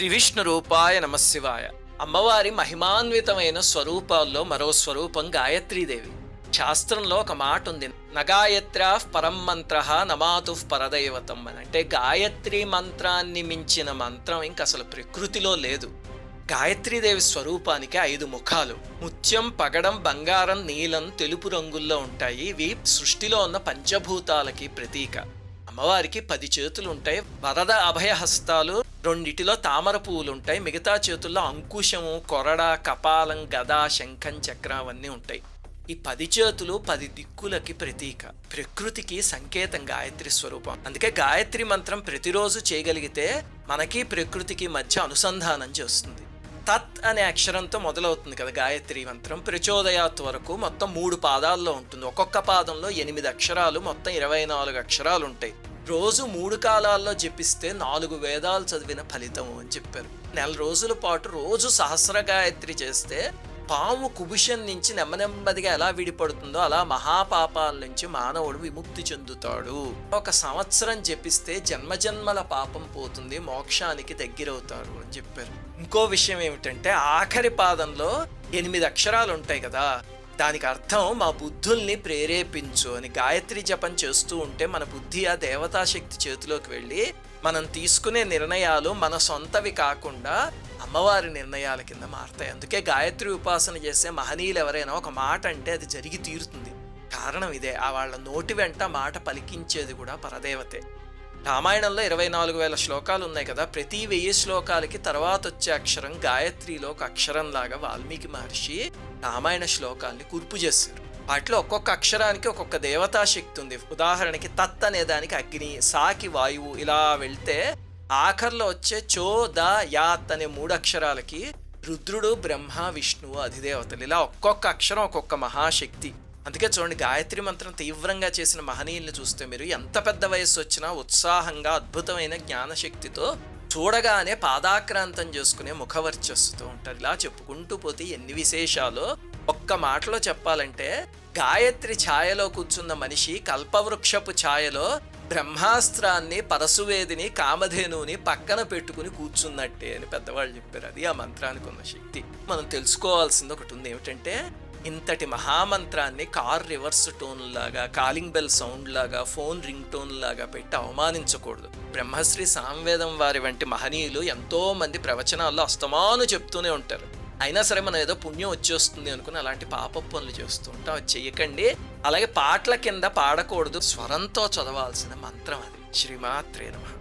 శ్రీ విష్ణు రూపాయ నమశివాయ అమ్మవారి మహిమాన్వితమైన స్వరూపాల్లో మరో స్వరూపం గాయత్రీదేవి. శాస్త్రంలో ఒక మాట ఉంది. నగాయత్ర పరం మంత్ర నమాతు పరదైవతం అని. అంటే గాయత్రి మంత్రాన్ని మించిన మంత్రం ఇంక అసలు ప్రకృతిలో లేదు. గాయత్రీదేవి స్వరూపానికి ఐదు ముఖాలు. ముత్యం పగడం బంగారం నీలం తెలుపు రంగుల్లో ఉంటాయి. ఇవి సృష్టిలో ఉన్న పంచభూతాలకి ప్రతీక. అమ్మవారికి పది చేతులు ఉంటాయి వరద అభయహస్తాలు రెండిటిలో తామర పువ్వులు ఉంటాయి మిగతా చేతుల్లో అంకుశము కొరడ కపాలం గద శంఖం చక్రం అవన్నీ ఉంటాయి. ఈ పది చేతులు పది దిక్కులకి ప్రతీక. ప్రకృతికి సంకేతం గాయత్రి స్వరూపం. అందుకే గాయత్రి మంత్రం ప్రతిరోజు చేయగలిగితే మనకి ప్రకృతికి మధ్య అనుసంధానం చేస్తుంది. తత్ అనే అక్షరంతో మొదలవుతుంది కదా గాయత్రి మంత్రం. ప్రచోదయాత్ వరకు మొత్తం మూడు పాదాల్లో ఉంటుంది. ఒక్కొక్క పాదంలో ఎనిమిది అక్షరాలు మొత్తం ఇరవై నాలుగు అక్షరాలు ఉంటాయి రోజు మూడు కాలాల్లో జపిస్తే నాలుగు వేదాలు చదివిన ఫలితము అని చెప్పారు. నెల రోజుల పాటు రోజు సహస్ర గాయత్రి చేస్తే పాము కుబుషన్ నుంచి నెమ్మనెమ్మదిగా ఎలా విడిపడుతుందో అలా మహాపాపాల నుంచి మానవుడు విముక్తి చెందుతాడు. ఒక సంవత్సరం జపిస్తే జన్మజన్మల పాపం పోతుంది మోక్షానికి దగ్గరవుతారు అని చెప్పారు. ఇంకో విషయం ఏమిటంటే ఆఖరి పాదంలో ఎనిమిది అక్షరాలు ఉంటాయి కదా దానికి అర్థం మా బుద్ధుల్ని ప్రేరేపించు అని గాయత్రి జపం చేస్తూ ఉంటే మన బుద్ధి ఆ దేవతాశక్తి చేతిలోకి వెళ్ళి మనం తీసుకునే నిర్ణయాలు మన సొంతవి కాకుండా అమ్మవారి నిర్ణయాల కింద మారతాయి. అందుకే గాయత్రి ఉపాసన చేసే మహనీయులు ఎవరైనా ఒక మాట అంటే అది జరిగి తీరుతుంది. కారణం ఇదే. ఆ వాళ్ళ నోటి వెంట మాట పలికించేది కూడా పరదేవతే. రామాయణంలో ఇరవై నాలుగు వేల శ్లోకాలు ఉన్నాయి కదా. ప్రతి వెయ్యి శ్లోకాలకి తర్వాత వచ్చే అక్షరం గాయత్రిలో ఒక అక్షరం లాగా వాల్మీకి మహర్షి రామాయణ శ్లోకాల్ని కూర్పు చేశారు. వాటిలో ఒక్కొక్క అక్షరానికి ఒక్కొక్క దేవతా శక్తి ఉంది. ఉదాహరణకి తత్ అనే దానికి అగ్ని సాకి వాయువు ఇలా వెళ్తే ఆఖర్లో వచ్చే చో ద యాత్ అనే మూడు అక్షరాలకి రుద్రుడు బ్రహ్మ విష్ణువు అధిదేవతలు ఇలా ఒక్కొక్క అక్షరం ఒక్కొక్క మహాశక్తి. అందుకే చూడండి గాయత్రి మంత్రం తీవ్రంగా చేసిన మహనీయుల్ని చూస్తే మీరు ఎంత పెద్ద వయస్సు వచ్చినా ఉత్సాహంగా అద్భుతమైన జ్ఞానశక్తితో చూడగానే పాదాక్రాంతం చేసుకునే ముఖవర్చస్సుతో ఉంటారు. ఇలా చెప్పుకుంటూ పోతే ఎన్ని విశేషాలు? ఒక్క మాటలో చెప్పాలంటే గాయత్రి ఛాయలో కూర్చున్న మనిషి కల్పవృక్షపు ఛాయలో బ్రహ్మాస్త్రాన్ని పరశువేదిని కామధేనుని పక్కన పెట్టుకుని కూర్చున్నట్టే అని పెద్దవాళ్ళు చెప్పారు. అది ఆ మంత్రానికి ఉన్న శక్తి. మనం తెలుసుకోవాల్సింది ఒకటి ఉంది. ఏమిటంటే ఇంతటి మహామంత్రాన్ని కార్ రివర్స్ టోన్ లాగా కాలింగ్ బెల్ సౌండ్ లాగా ఫోన్ రింగ్ టోన్ లాగా పెట్టి అవమానించకూడదు. బ్రహ్మశ్రీ సాంవేదం వారి వంటి మహనీయులు ఎంతో మంది ప్రవచనాల్లో అస్తమాను చెప్తూనే ఉంటారు. అయినా సరే మనం ఏదో పుణ్యం వచ్చేస్తుంది అనుకుని అలాంటి పాప పనులు చేస్తూ ఉంటాం. అది చెయ్యకండి అలాగే పాటల కింద పాడకూడదు. స్వరంతో చదవాల్సిన మంత్రం అది. శ్రీమాత్రే నమ.